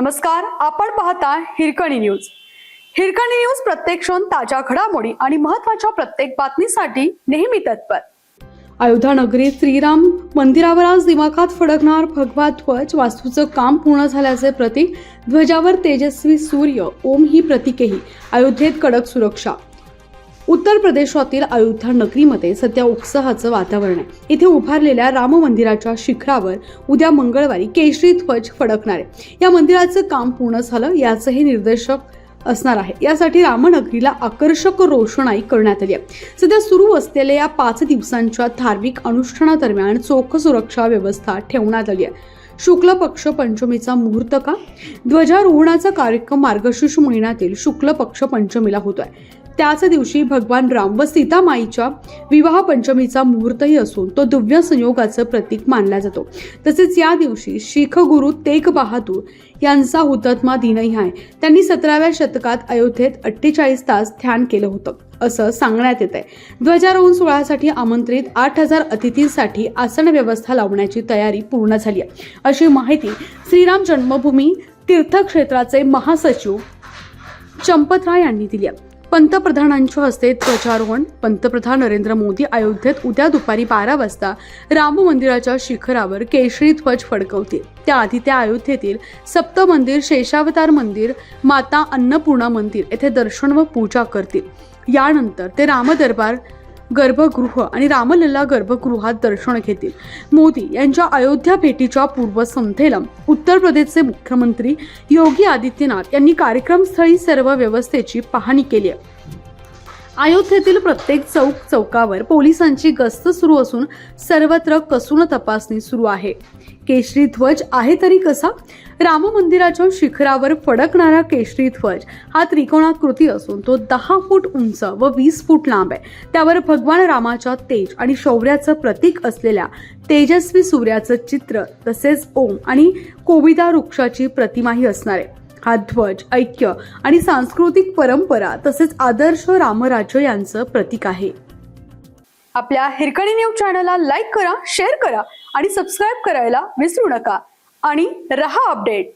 नमस्कार आपण पाहता हिरकणी न्यूज. हिरकणी न्यूज प्रत्येक क्षण ताज्या घडामोडी आणि महत्त्वाच्या प्रत्येक बातमीसाठी नेहमी तत्पर. अयोध्या नगरीत श्रीराम मंदिरावर आज दिमाखात फडकणार भगवा ध्वज. वास्तूचं काम पूर्ण झाल्याचे प्रतीक. ध्वजावर तेजस्वी सूर्य. ओम ही प्रतीकेही. अयोध्येत कडक सुरक्षा. उत्तर प्रदेशातील अयोध्या नगरीमध्ये सध्या उत्साहाचं वातावरण आहे. इथे उभारलेल्या राम मंदिराच्या शिखरावर उद्या मंगळवारी केशरी ध्वज फडकणार आहे. या मंदिराचं काम पूर्ण झालं याचं हे निर्देशक असणार आहे. यासाठी रामनगरीला आकर्षक रोषणाई करण्यात आली आहे. सध्या सुरू असलेल्या या पाच दिवसांच्या धार्मिक अनुष्ठानादरम्यान चोख सुरक्षा व्यवस्था ठेवण्यात आली आहे. शुक्ल पक्ष पंचमीचा मुहूर्त का? ध्वजारोहणाचा कार्यक्रम मार्गशीर्ष महिन्यातील शुक्ल पक्ष पंचमीला होतोय. त्याच दिवशी भगवान राम व सीता माईच्या विवाह पंचमीचा मुहूर्तही असून तो दिव्य संयोगाचं प्रतीक मानला जातो. तसेच या दिवशी शीख गुरु तेग बहादूर यांचा हुतात्मा दिनही आहे. त्यांनी सतराव्या शतकात अयोध्येत अठ्ठेचाळीस तास ध्यान केलं होतं असं सांगण्यात येत आहे. ध्वजारोहण सोहळ्यासाठी आमंत्रित आठ हजार अतिथींसाठी आसन व्यवस्था लावण्याची तयारी पूर्ण झाली आहे. अशी माहिती श्रीराम जन्मभूमी तीर्थक्षेत्राचे महासचिव चंपतराय यांनी दिली आहे. पंतप्रधानांच्या हस्ते ध्वजारोहण. पंतप्रधान नरेंद्र मोदी अयोध्येत उद्या दुपारी बारा वाजता राम मंदिराच्या शिखरावर केशरी ध्वज फडकवतील. त्याआधी त्या अयोध्येतील सप्त मंदिर शेषावतार मंदिर माता अन्नपूर्णा मंदिर येथे दर्शन व पूजा करतील. यानंतर ते रामदरबार गर्भगृह आणि रामलल्ला गर्भगृहात दर्शन घेतील. मोदी यांच्या अयोध्या भेटीच्या पूर्वसंध्येला उत्तर प्रदेशचे मुख्यमंत्री योगी आदित्यनाथ यांनी कार्यक्रमस्थळी सर्व व्यवस्थेची पाहणी केली आहे. अयोध्येतील प्रत्येक चौक चौकावर पोलिसांची गस्त सुरू असून सर्वत्र कसून तपासणी सुरू आहे. केशरी ध्वज आहे तरी कसा? राम मंदिराच्या शिखरावर फडकणारा केशरी ध्वज हा त्रिकोणाकृती असून तो दहा फूट उंच व वीस फूट लांब आहे. त्यावर भगवान रामाच्या तेज आणि शौर्याचं प्रतीक असलेल्या तेजस्वी सूर्याचं चित्र तसेच ओम आणि कोविदा वृक्षाची प्रतिमाही असणार आहे. हा ध्वज ऐक्य आणि सांस्कृतिक परंपरा तसेच आदर्श रामराज्य यांचं प्रतीक आहे. आपल्या हिरकणी न्यूज चॅनलला लाईक करा शेअर करा आणि सबस्क्राईब करायला विसरू नका. आणि रहा अपडेट.